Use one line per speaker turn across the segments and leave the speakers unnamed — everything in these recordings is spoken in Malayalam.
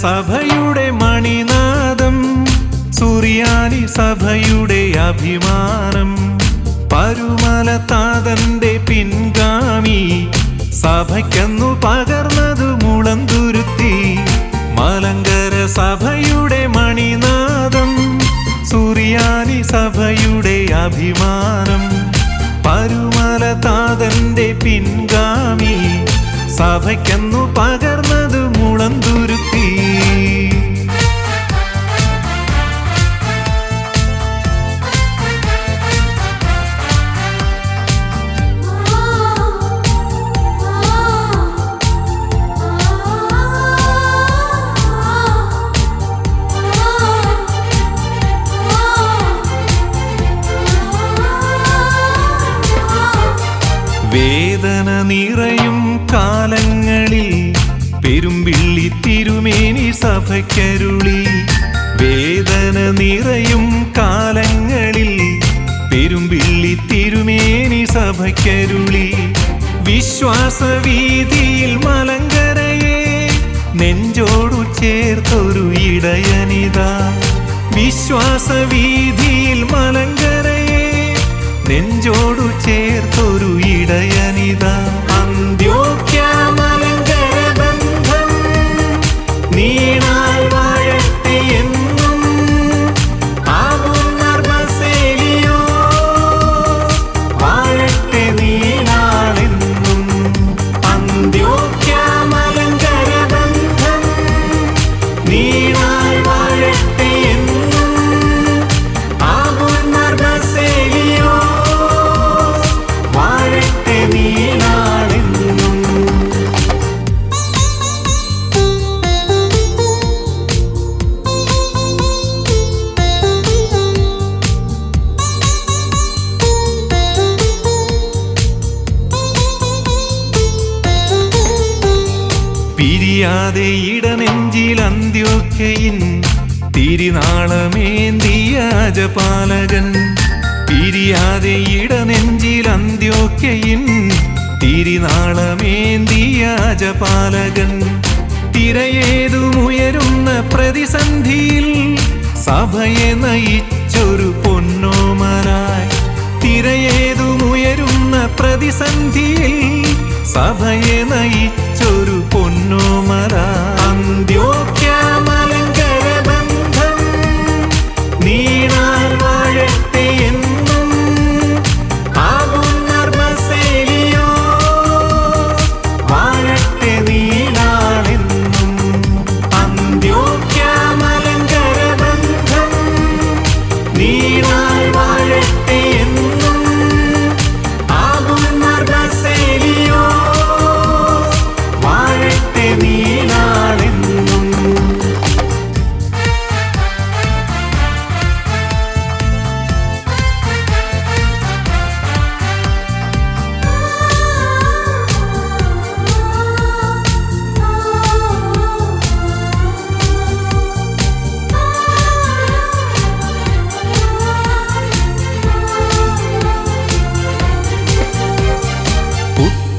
സഭയുടെ മണിനാദം സുറിയാനി സഭയുടെ അഭിമാനം പരുമല താതന്റെ പിൻഗാമി സഭയ്ക്കെന്നു പകർന്നതു മുളന്തുരുത്തി മലങ്കര സഭയുടെ മണിനാദം സുറിയാനി സഭയുടെ അഭിമാനം പരുമല താതന്റെ പിൻഗാമി സഭയ്ക്കെന്നു പകർന്നതു വേദന നിറയും കാലങ്ങളിൽ പെരുമ്പിള്ളി തിരുമേനി സഭയ്ക്കരുളി. വേദന നിറയും കാലങ്ങളിൽ പെരുമ്പിള്ളി തിരുമേനി സഭയ്ക്കരുളി. വിശ്വാസവീതിയിൽ മലങ്കരയെ നെഞ്ചോടു ചേർത്തൊരു ഇടയനിത. വിശ്വാസവീതിയിൽ മലങ്കരയെ നെഞ്ചോടു ചേർത്തൊരു ഇടയനിത. പിരിയാതെ ഇടനെഞ്ചിൽ അന്ത്യോക്കയിൻ തിരിനാളമേന്തിയ അജപാലകൻ പിരിയാതെ ഇടനെഞ്ചിൽ അന്ത്യോക്കയിൻ തിരിനാളമേന്തിയ അജപാലകൻ തിരയേതുമുയരുന്ന പ്രതിസന്ധിയിൽ സഭയെ നയിച്ചൊരു പൊന്നോമനായി. തിരയേതുമുയരുന്ന പ്രതിസന്ധിയിൽ സഭയെ നയിച്ചൊരു మరా.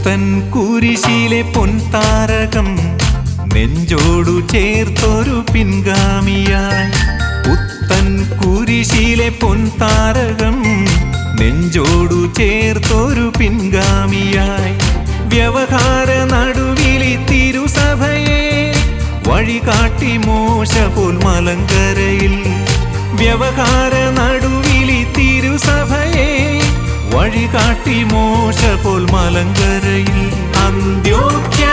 പുത്തൻ കുരിശിലെ പൊൻതാരകം നെഞ്ചോടു ചേർത്തൊരു പിൻഗാമിയായി. പുത്തൻ കുരിശിലെ പൊൻതാരകം നെഞ്ചോടു ചേർത്തൊരു പിൻഗാമിയായി. വ്യവഹാര നടുവിലി തിരുസഭയെ വഴികാട്ടി മോശ പോൽ മലങ്കരയിൽ. വ്യവഹാര നടുവിലി തിരുസഭയെ വഴികാട്ടി മോശ പോൽ മലങ്കരയിൽ അന്ത്യോക്യ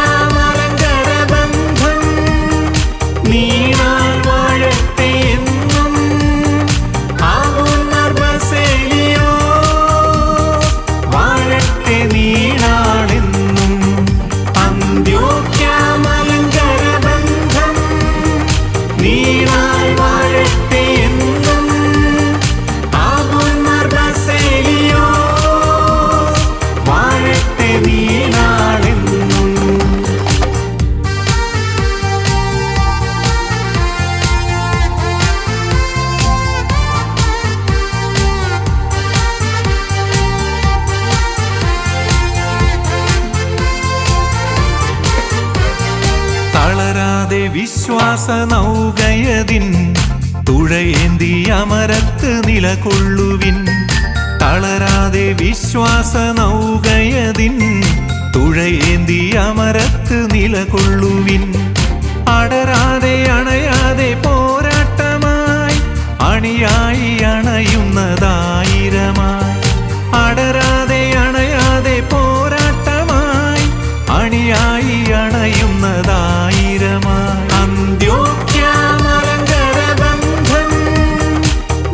വിശ്വാസ നൗകയതിൻ തുഴയേന്തി അമരത്ത് നിലകൊള്ളുവിൻ. തളരാതെ വിശ്വാസ നൗകയതിൻ തുഴയേന്തി അമരത്ത് നിലകൊള്ളുവിൻ. അടരാതെ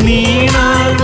நீ நான்